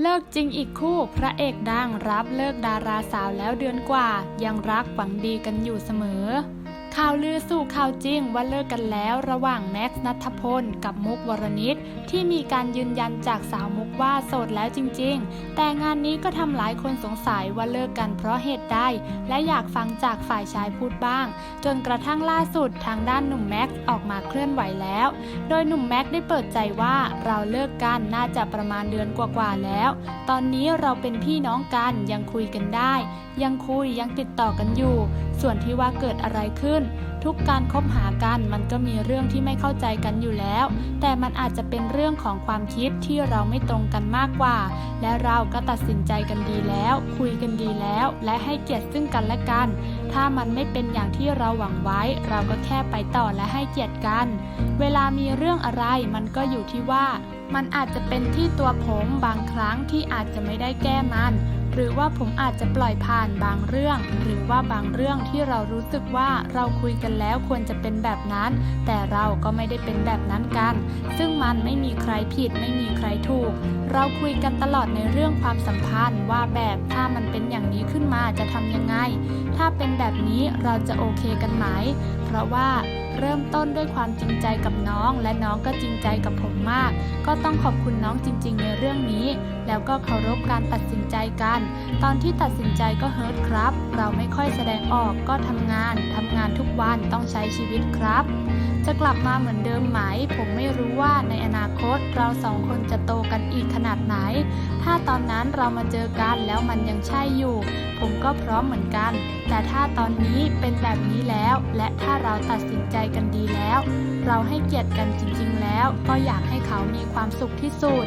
เลิกจริงอีกคู่ พระเอกดังรับเลิกดาราสาวแล้วเดือนกว่า ยังรักหวังดีกันอยู่เสมอ ข่าวลือสู่ข่าวจริงว่าเลิกกันแล้วระหว่างแม็กซ์นัทพล กับมุกวรณิตที่มีการยืนยันจากสาวมุกว่าโสดแล้วจริง ๆ แต่งานนี้ก็ทำหลายคนสงสัยว่าเลิกกันเพราะเหตุใดและอยากฟังจากฝ่ายชายพูดบ้าง จนกระทั่งล่าสุดทางด้านหนุ่มแม็กซ์ออกมาเคลื่อนไหวแล้ว โดยหนุ่มแม็กซ์ได้เปิดใจว่าเราเลิกกันน่าจะประมาณเดือนกว่าๆแล้ว ตอนนี้เราเป็นพี่น้องกันยังคุยกันได้ ยังคุยยังติดต่อกันอยู่ ส่วนที่ว่าเกิดอะไรขึ้นทุกการคบหากันมันก็มีเรื่องที่ไม่เข้าใจกันอยู่แล้ว แต่มันอาจจะเป็นเรื่องของความคิดที่เราไม่ตรงกันมากกว่า และเราก็ตัดสินใจกันดีแล้ว คุยกันดีแล้ว และให้เกียรติซึ่งกันและกัน ถ้ามันไม่เป็นอย่างที่เราหวังไว้ เราก็แค่ไปต่อและให้เกียรติกัน เวลามีเรื่องอะไรมันก็อยู่ที่ว่า มันอาจจะเป็นที่ตัวผมบางครั้งที่อาจจะไม่ได้แก้มัน หรือว่าผมอาจจะปล่อยผ่านบางเรื่อง หรือว่าบางเรื่องที่เรารู้สึกว่าเราคุยกันแล้วควรจะเป็นแบบนั้น แต่เราก็ไม่ได้เป็นแบบนั้นกัน ซึ่งมันไม่มีใครผิดไม่มีใครถูก เราคุยกันตลอดในเรื่องความสัมพันธ์ว่าแบบถ้ามันเป็นอย่างนี้ขึ้นมาจะทำยังไง ถ้าเป็นแบบนี้เราจะโอเคกันไหม เพราะว่าเริ่มต้นด้วยความจริงใจกับน้อง และน้องก็จริงใจกับผมมาก ก็ต้องขอบคุณน้องจริง ๆ ในเรื่องนี้ แล้วก็เคารพการตัดสินใจกัน ตอนที่ตัดสินใจก็เฮิร์ตครับ เราไม่ค่อยแสดงออกก็ทำงานทำงานทุกวันต้องใช้ชีวิตครับ จะกลับมาเหมือนเดิมไหม ผมไม่รู้ว่าในอนาคตเราสองคนจะโต อีกขนาดไหน ถ้าตอนนั้นเรามาเจอกันแล้วมันยังใช่อยู่ ผมก็พร้อมเหมือนกัน แต่ถ้าตอนนี้เป็นแบบนี้แล้ว และถ้าเราตัดสินใจกันดีแล้ว เราให้เกียรติกันจริง ๆ แล้ว ก็อยากให้เขามีความสุขที่สุด